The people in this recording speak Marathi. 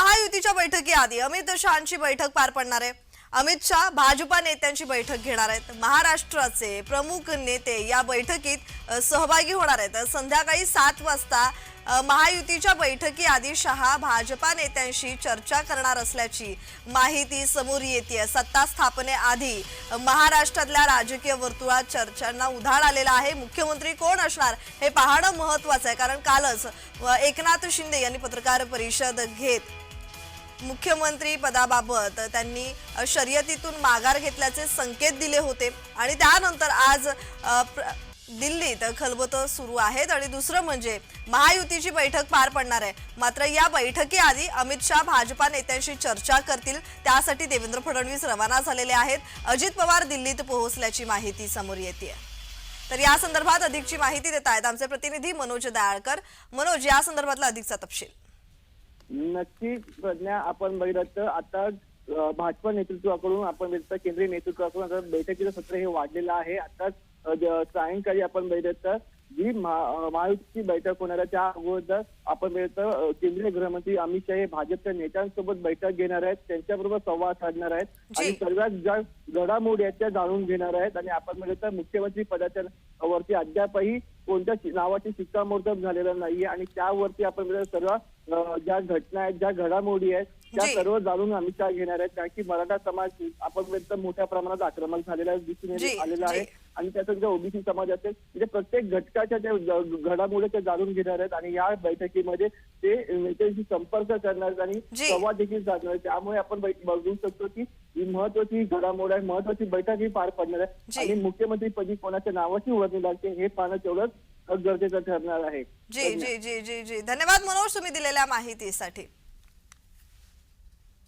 महायुतीच्या बैठकीआधी अमित शहाची बैठक पार पडणार आहे. अमित शहा भाजपा नेत्यांची बैठक घेणार आहेत. महाराष्ट्राचे प्रमुख नेते या बैठकीत सहभागी होणार आहेत. संध्याकाळी सात वाजता महायुतीच्या बैठकीआधी शहा भाजपा नेत्यांशी चर्चा करणार असल्याची माहिती समोर येते सत्ता स्थापनेआधी महाराष्ट्रातल्या राजकीय वर्तुळात चर्चांना उधाण आलेलं आहे. मुख्यमंत्री कोण असणार हे पाहणं महत्वाचं आहे. कारण कालच एकनाथ शिंदे यांनी पत्रकार परिषद घेत मुख्यमंत्री पदाबाबत त्यांनी शर्यतीतून माघार घेतल्याचे संकेत दिले होते. आणि त्यानंतर आज प्र- दिल्लीत खलबतं सुरू आहेत. आणि दुसरं म्हणजे महायुतीची बैठक पार पडणार आहे. मात्र या बैठकीआधी अमित शहा भाजपा नेत्यांशी चर्चा करतील. त्यासाठी देवेंद्र फडणवीस रवाना झालेले आहेत. अजित पवार दिल्लीत पोहोचल्याची माहिती समोर येते तर या संदर्भात अधिकची माहिती देत आहेत आमचे प्रतिनिधी मनोज दयाळकर मनोज या संदर्भातला अधिकचा तपशील. नक्कीच प्रज्ञा आपण बघितलं तर आता भाजपा नेतृत्वाकडून आपण बघितलं केंद्रीय नेतृत्वाकडून आता बैठकीचं सत्र हे वाढलेलं आहे. आताच सायंकाळी आपण बघितलं तर जी महायुतीची बैठक होणार आहे त्या अगोदर आपण अं, केंद्रीय गृहमंत्री अमित शहा हे भाजपच्या नेत्यांसोबत बैठक घेणार आहेत त्यांच्याबरोबर संवाद साधणार आहेत. आणि सर्वात ज्या घडामोडी आहेत त्या जाणून घेणार आहेत आणि आपण तर मुख्यमंत्री पदाच्या वरती अद्यापही कोणत्या नावाची शिक्कामोर्तब झालेलं नाहीये आणि त्यावरती आपण सर्व ज्या घटना आहेत ज्या घडामोडी आहेत त्या जी. सर्व जाणून अमित शहा घेणार आहेत? कारण की मराठा समाज आपण मोठ्या प्रमाणात आक्रमक झालेला दिसून जी, आलेला जी. आहे. आणि त्याचा ज्या ओबीसी समाज असेल म्हणजे प्रत्येक घटकाच्या ज्या ग- घडामोडी त्या जाणून घेणार आहेत. आणि या बैठकीमध्ये ते नेत्यांशी संपर्क करणार आणि जी. संवाद देखील साधणार त्यामुळे आपण बघू शकतो की ही महत्वाची घडामोड आहे. महत्वाची बैठक ही पार पडणार जी. आहे आणि मुख्यमंत्री पदी कोणाच्या नावाची वर्णी लागते हे पाहणं तेवढंच गरजेचं ठरणार आहे. जी जी जी जी जी. धन्यवाद मनोज तुम्ही दिलेल्या माहितीसाठी.